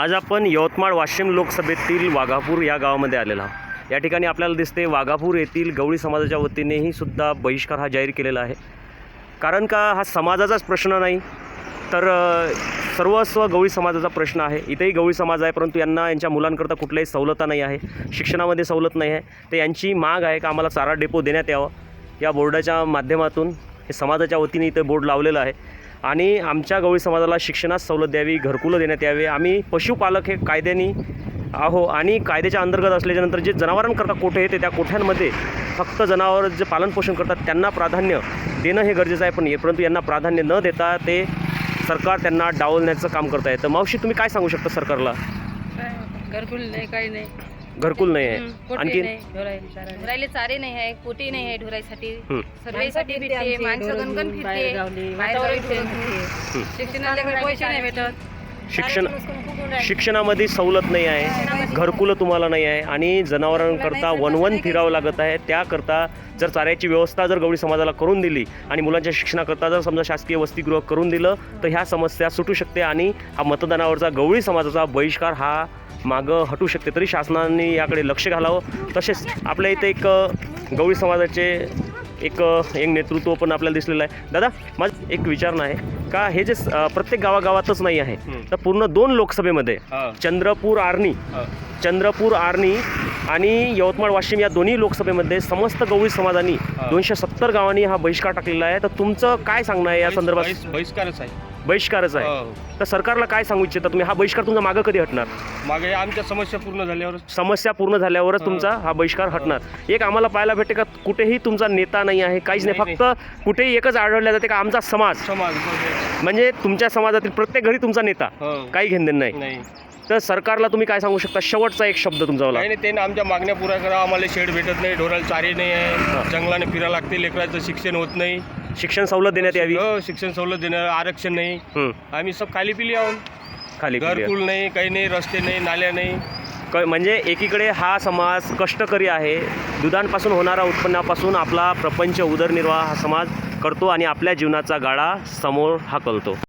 आज आपण यवतमाळ वाशिम लोकसभेतील वाघापूर या गावामध्ये आलेलो आहोत. या ठिकाणी आपल्याला दिसते वाघापूर येथील गवळी समाजाच्या वतीनेही सुद्धा बहिष्कार हा जाहीर केलेला आहे. कारण का हा समाजाचाच प्रश्न नाही तर सर्वस्व गवळी समाजाचा प्रश्न आहे. इथेही गवळी समाज आहे परंतु यांना यांच्या मुलांकरता कुठल्याही सवलता नाही आहे शिक्षणामध्ये सवलत नाही आहे. तर यांची माग आहे का आम्हाला चारा डेपो देण्यात यावं? या बोर्डाच्या माध्यमातून हे समाजाच्या वतीने इथे बोर्ड लावलेलं आहे. आणि आमच्या गवळी समाजाला शिक्षणात सवलत द्यावी घरकुलं देण्यात यावे. आम्ही पशुपालक हे कायद्याने आहो आणि कायद्याच्या अंतर्गत असल्याच्यानंतर जे जनावरांकरता कोठे येते त्या कोठ्यांमध्ये फक्त जनावर जे पालनपोषण करतात त्यांना प्राधान्य देणं हे गरजेचं आहे. पण परंतु यांना प्राधान्य न देता ते सरकार त्यांना डावलण्याचं काम करत आहे. तर मावशी तुम्ही काय सांगू शकता सरकारला? घरकुल नाही काही नाही. घरकुल नाही हं, आहे आणखी. ढोरायले चारे नाही आहे पोटी नाही आहे ढोरायसाठी. सर्वेसाठी माणसं गणगण फिरते. बाहेरगावी फिरते. शिक्षणाला पैसे नाही भेटत. शिक्षण शिक्षणामध्ये सवलत नाही आहे. घरकुलं तुम्हाला नाही आहे. आणि जनावरांकरता वनवन फिरावं लागत आहे. त्याकरता जर चाऱ्याची व्यवस्था जर गवळी समाजाला करून दिली आणि मुलांच्या शिक्षणाकरता जर समजा शासकीय वसतिगृह करून दिलं तर ह्या समस्या सुटू शकते आणि हा मतदानावरचा गवळी समाजाचा बहिष्कार हा मागं हटू शकते तरी शासनाने याकडे लक्ष घालावं. तसेच आपल्या इथे एक गवळी समाजाचे एक एक नेतृत्व पण आपल्याला दिसलेलं आहे. दादा माझं एक विचारणं आहे का हे जे प्रत्येक गावागावातच नाही आहे तर पूर्ण दोन लोकसभेमध्ये चंद्रपूर आर्णी चंद्रपूर आर्णी आणि यवतमाळ वाशिम या दोन्ही लोकसभेमध्ये समस्त गवळी समाजांनी दोनशे सत्तर गावांनी हा बहिष्कार टाकलेला आहे. तर तुमचं काय सांगणं आहे या संदर्भात? बहिष- बहिष्कारच आहे. बहिष्कारच आहे. हो. तर सरकारला काय सांगू इच्छिता तुम्ही? हा बहिष्कार तुमचा मागं कधी हटणार? मागे आमच्या समस्या पूर्ण झाल्यावर समस्या पूर्ण झाल्यावरच तुमचा हा बहिष्कार हटणार. एक आम्हाला पाहायला भेटते का? कुठेही तुमचा नेता नाही आहे. काहीच नाही. फक्त कुठेही एकच आढळल्या जाते का? आमचा समाज. समाज म्हणजे तुमच्या समाजातील प्रत्येक घरी तुमचा नेता. हो. काही घेणदेण नाही. नाही. तर सरकारला तुम्ही काय सांगू शकता? शेवटचा एक शब्द तुमचा नाही त्याने आमच्या मागण्या पुऱ्या करा. आम्हाला शेड भेटत नाही ढोराला चारी नाही आहे. जंगलाने फिरायला लागते लेकराचं शिक्षण होत नाही. शिक्षण सवलत देण्यात यावी. हो, शिक्षण सवलत देणं आरक्षण नाही. हं, आम्ही सब खाली पिली आहोत. खाली clear. घरकुल नाही काही नाही रस्ते नाही नाल्या नाही. क- म्हणजे एकीकडे हा समाज कष्टकरी आहे. दुधांपासून होणाऱ्या उत्पन्नापासून आपला प्रपंच उदरनिर्वाह हा समाज करतो आणि आपल्या जीवनाचा गाडा समोर हाकलतो